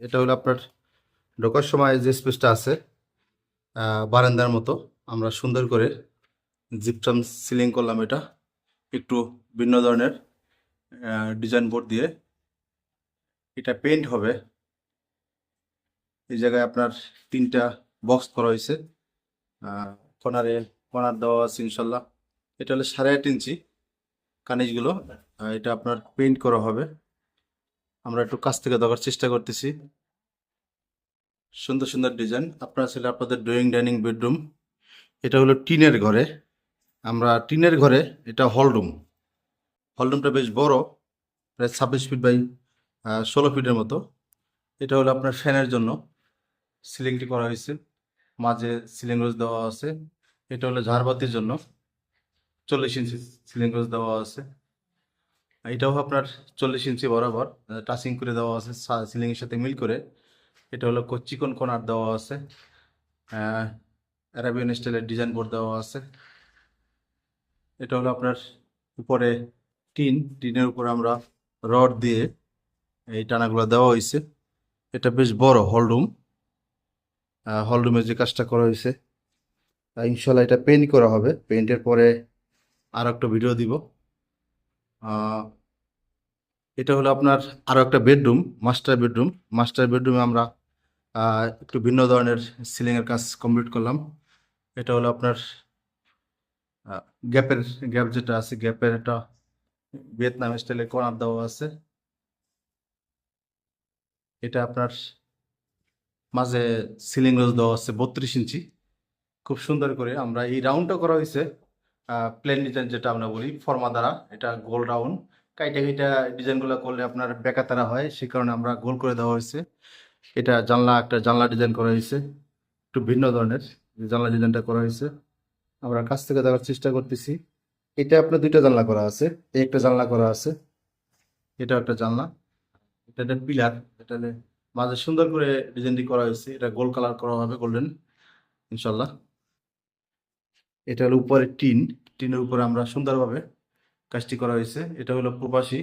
এটা হলো আপনার ঢোকার সময় যে স্পেসটা আছে বারান্দার মতো আমরা সুন্দর করে জিপটাম সিলিং করলাম এটা একটু ভিন্ন ধরনের ডিজাইন বোর্ড দিয়ে। এটা পেন্ট হবে। এই জায়গায় আপনার তিনটা বক্স করা হয়েছে আহ, কর্নারে কর্নার দেওয়া আছে ইনশাল্লাহ। এটা হলো সাড়ে আট ইঞ্চি কানিজগুলো এটা আপনার পেইন্ট করা হবে। আমরা একটু কাছ থেকে দেখার চেষ্টা করতেছি। সুন্দর সুন্দর ডিজাইন আপনারা ছিল আপনাদের ড্রয়িং ডাইনিং বেডরুম এটা হলো টিনের ঘরে। আমরা টিনের ঘরে এটা হলরুম হলরুমটা বেশ বড়, প্রায় ছাব্বিশ ফিট বাই ষোলো ফিটের মতো। এটা হলো আপনার ফ্যানের জন্য। সিলিংটি করা হয়েছে। মাঝে সিলিং রোজ দেওয়া আছে। এটা হলো ঝাড়বাতির জন্য। চল্লিশ ইঞ্চি সিলিং রোজ দেওয়া আছে। এটাও আপনার চল্লিশ ইঞ্চি বরাবর টাচিং করে দেওয়া আছে সিলিং এর সাথে মিল করে। এটা হলো চিকন কর্নার দেওয়া আছে অ্যারাবিয়ান স্টাইলের ডিজাইন বোর্ড দেওয়া আছে। এটা হলো আপনার উপরে টিন, টিনের উপরে আমরা রড দিয়ে এই টানাগুলো দেওয়া হয়েছে। এটা বেশ বড় হল রুম হল রুমে যে কাজটা করা হয়েছে ইনশাল্লাহ এটা পেন্ট করা হবে। পেন্টের পরে আর একটা ভিডিও দিব। এটা হলো আপনার আরও একটা বেডরুম মাস্টার বেডরুম। মাস্টার বেডরুমে আমরা একটু ভিন্ন ধরনের সিলিংয়ের কাজ কমপ্লিট করলাম। এটা হলো আপনার গ্যাপের, গ্যাপ যেটা আছে, গ্যাপের একটা ভিয়েতনাম স্টাইলের কর্নার দেওয়া আছে। এটা আপনার মাঝে সিলিং রোজ দেওয়া আছে, বত্রিশ ইঞ্চি। খুব সুন্দর করে আমরা এই রাউন্ডটা করা হয়েছে। প্লেন ডিজাইন যেটা আমরা বলি ফর্মা দ্বারা, এটা গোল রাউন্ড কাইটা কাইটা ডিজাইনগুলো করলে আপনার বেকাতারা হয়, সে কারণে আমরা গোল করে দেওয়া হয়েছে। এটা জানলা, একটা জানলা ডিজাইন করা হয়েছে, একটু ভিন্ন ধরনের জানলা ডিজাইনটা করা হয়েছে। আমরা কাছ থেকে দেখার চেষ্টা করতেছি। এটা আপনার দুইটা জানলা করা আছে এই একটা জানলা করা আছে এটা একটা জানলা। এটা একটা পিলার, এটা মাঝে সুন্দর করে ডিজাইনটি করা হয়েছে, এটা গোল কালার করা হবে গোল্ডেন ইনশাল্লাহ এটা হলো উপরে টিন। টিনের উপরে আমরা সুন্দরভাবে কাজটি করা হয়েছে। এটা হলো প্রবাসী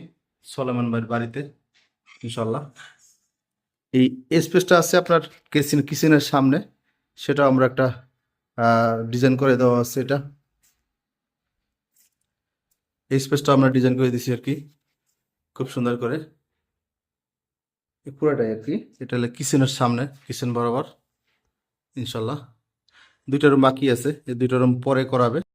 সলেমান ভাইয়ের বাড়িতে ইনশাল্লাহ এই স্পেসটা আছে আপনার কিচেন কিচেনের সামনে। সেটা আমরা একটা ডিজাইন করে দেওয়া আছে এটা। এই স্পেসটা আমরা ডিজাইন করে দিছি আর কি। খুব সুন্দর করে। পুরোটাই আর কি। এটা হলো কিচেনের সামনে, কিচেন বরাবর ইনশাল্লাহ দুইটা রুম বাকি আছে, এই দুইটা রুম পরে করাবে।